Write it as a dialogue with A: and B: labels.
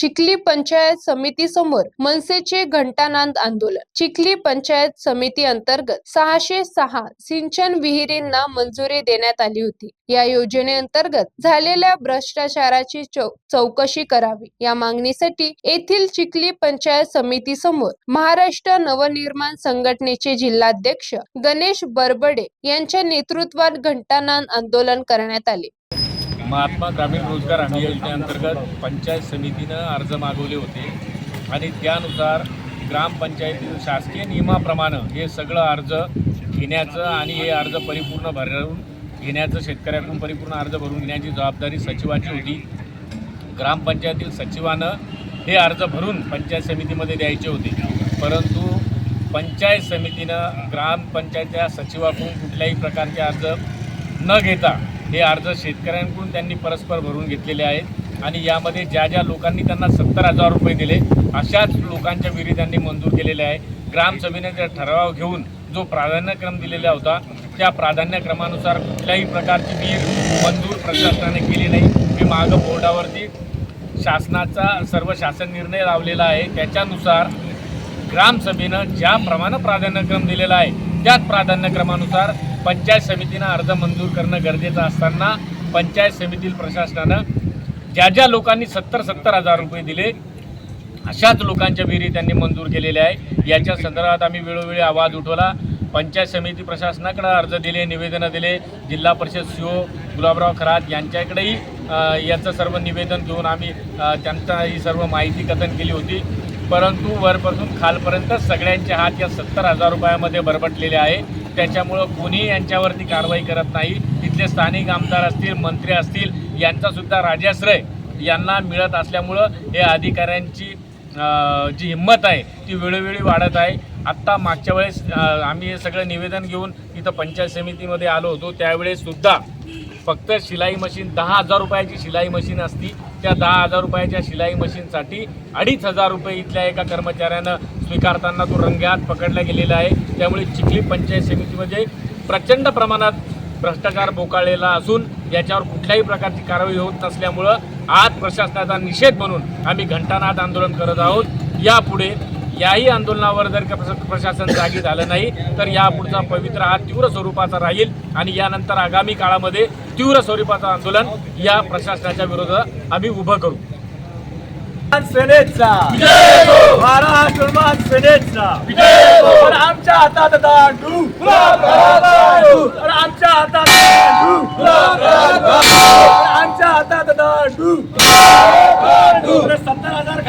A: चिखली पंचायत समिती समोर मनसेचे घंटानाद आंदोलन. चिखली पंचायत समिती अंतर्गत सहाशे सहा सिंचन विहिरींना मंजुरी देण्यात आली होती. या योजनेअंतर्गत झालेल्या भ्रष्टाचाराची चौ- चौकशी करावी. या मागणीसाठी येथील चिखली पंचायत समिती समोर महाराष्ट्र नवनिर्माण संघटनेचे जिल्हाध्यक्ष गणेश बरबडे यांच्या नेतृत्वात घंटानाद आंदोलन करण्यात आले.
B: महात्मा ग्रामीण रोजगार हमी योजनेअंतर्गत पंचायत समितीनं अर्ज मागवले होते. आणि त्यानुसार ग्रामपंचायती शासकीय नियमाप्रमाणे हे सगळं अर्ज घेण्याचं आणि हे अर्ज परिपूर्ण भरून घेण्याचं शेतकऱ्याकडून परिपूर्ण अर्ज भरून घेण्याची जबाबदारी सचिवाची होती. ग्रामपंचायतील सचिवानं हे अर्ज भरून पंचायत समितीमध्ये द्यायचे होते. परंतु पंचायत समितीनं ग्रामपंचायतच्या सचिवाकडून कुठल्याही प्रकारचे अर्ज न घेता हे अर्ज शेतकऱ्यांकडून त्यांनी परस्पर भरून घेतलेले आहेत आणि यामध्ये ज्या ज्या लोकांनी त्यांना सत्तर हजार रुपये दिले अशाच लोकांच्या विहिरी त्यांनी मंजूर केलेल्या आहे. ग्रामसभेने ठराव घेऊन जो प्राधान्यक्रम दिलेला होता त्या प्राधान्यक्रमानुसार कुठल्याही प्रकारची वीर मंजूर प्रशासनाने केली नाही. मी मागं बोर्डावरती शासनाचा सर्व शासन निर्णय लावलेला आहे. त्याच्यानुसार ग्रामसभेनं ज्याप्रमाणे प्राधान्यक्रम दिलेला आहे त्याच प्राधान्यक्रमानुसार पंचायत समितीनं अर्ज मंजूर करणं गरजेचं असताना पंचायत समितील प्रशासनानं ज्या ज्या लोकांनी सत्तर सत्तर हजार रुपये दिले अशाच लोकांच्या विहिरी त्यांनी मंजूर केलेल्या आहे याच्या संदर्भात आम्ही वेळोवेळी आवाज उठवला. पंचायत समिती प्रशासनाकडे अर्ज दिले निवेदनं दिले. जिल्हा परिषद सी ओ गुलाबराव खरात यांच्याकडेही याचं सर्व निवेदन घेऊन आम्ही अ, त्यांचा ही सर्व माहिती कथन केली होती. परंतु वरपासून खालपर्यंत सगळ्यांचे हात या सत्तर हजार रुपयामध्ये बरबटलेले आहे. त्याच्यामुळं कोणीही यांच्यावरती कारवाई करत नाही. तिथले स्थानिक आमदार असतील मंत्री असतील यांचासुद्धा राजाश्रय यांना मिळत असल्यामुळं हे अधिकाऱ्यांची जी हिंमत आहे ती वेळोवेळी वाढत आहे. आत्ता मागच्या वेळेस आम्ही हे सगळं निवेदन घेऊन इथं पंचायत समितीमध्ये आलो होतो. त्यावेळेससुद्धा फक्त शिलाई मशीन दहा हजार रुपयाची शिलाई मशीन असती. त्या दहा हजार रुपयाच्या शिलाई मशीनसाठी अडीच हजार रुपये इथल्या एका कर्मचाऱ्यानं स्वीकारताना तो रंग्यात पकडला गेलेला आहे. त्यामुळे चिखली पंचायत समितीमध्ये प्रचंड प्रमाणात भ्रष्टाचार बोकाळलेला असून याच्यावर कुठल्याही प्रकारची कारवाई होत नसल्यामुळं आज प्रशासनाचा निषेध म्हणून आम्ही घंटानाद आंदोलन करत आहोत. यापुढे याही आंदोलनावर जर का प्रशासन जागी झालं नाही तर यापुढचा पवित्र हा तीव्र स्वरूपाचा राहील आणि यानंतर आगामी काळामध्ये तीव्र स्वरूपाचं आंदोलन या प्रशासनाच्या विरोधात आम्ही उभं करू.
C: सेनेचा. महाराष्ट्र आमच्या हातात आमच्या हातात आमच्या हातात सत्तर हजार